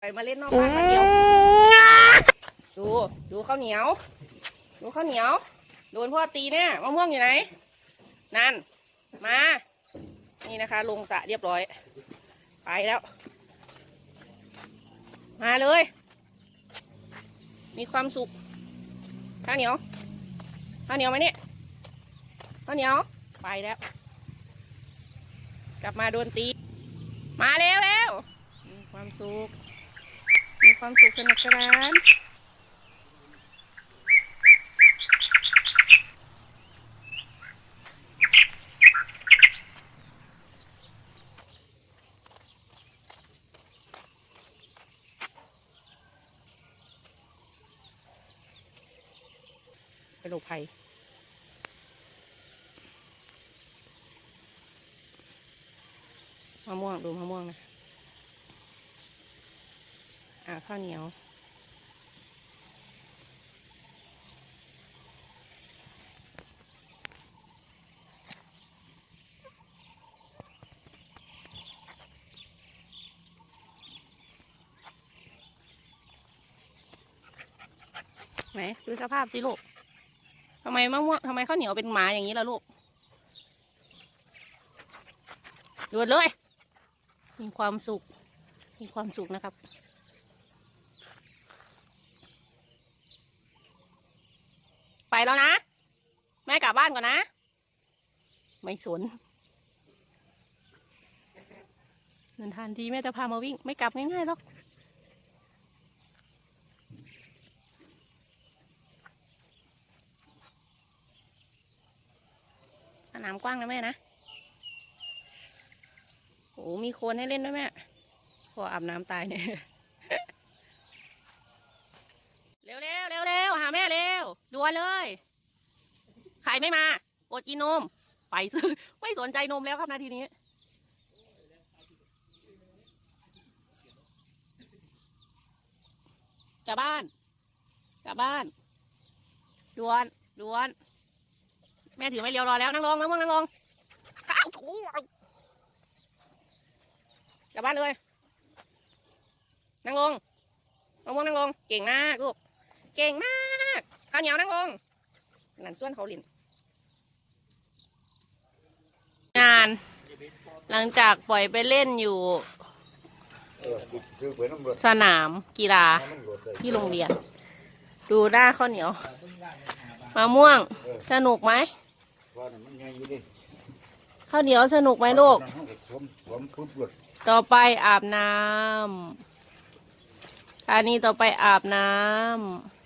ไปมาเล่นนอกบ้านมาเดียว ดู ดูข้าวเหนียว ดูข้าวเหนียว โดนพ่อตีเนี่ยมะม่วงอยู่ไหน นั่น มา นี่นะคะ ลงสระเรียบร้อย ไปแล้ว มาเลย มีความสุข ข้าวเหนียว ข้าวเหนียวไหมเนี่ย ข้าวเหนียว ไปแล้ว กลับมาโดนตี มาเร็วเร็วมีความสุขมี ความสุขสนุกสนานไปหลบภัยมะม่วงดูมะม่วงนะ อ่าข้าวเหนียว ไหนดูสภาพสิลูกทำไมมะม่วงทำไมข้าวเหนียวเป็นหมาอย่างนี้ล่ะลูกหยุดเลย มีความสุข มีความสุขนะครับ ไปแล้วนะ แม่กลับบ้านก่อนนะ ไม่สนเดินทางดีแม่จะพามาวิ่ง ไม่กลับง่ายๆหรอกสนามกว้างนะแม่นะโอ้มีโคนให้เล่นด้วยแม่พออาบน้ำตายเนี่ย เร็วเร็วเร็วเร็วหา แม่เร็วด่วนเลยใครไม่มาอดกินนม ไปซื้อ ไม่สนใจนมแล้วครับนาทีนี้ กลับบ้าน กลับบ้านด่วนด่วน แม่ถือไม่เรียวรอแล้วนั่งลงนั่งลงนั่งลงก้าวถูกลับบ้านเลย นั่งลงนั่งลงนั่งลง เก่งมากลูก เก่งมากาวเหนียวนั่งลงนั่นส่วนเขาหลินงาน หลังจากปล่อยไปเล่นอยู่ สนามกีฬาที่โรงเรียน ดูหน้าข้าวเหนียวมะม่วง สนุกไหมข้าวเหนียวสนุกไหมลูก ต่อไปอาบน้ำท่านี้ต่อไปอาบน้ำ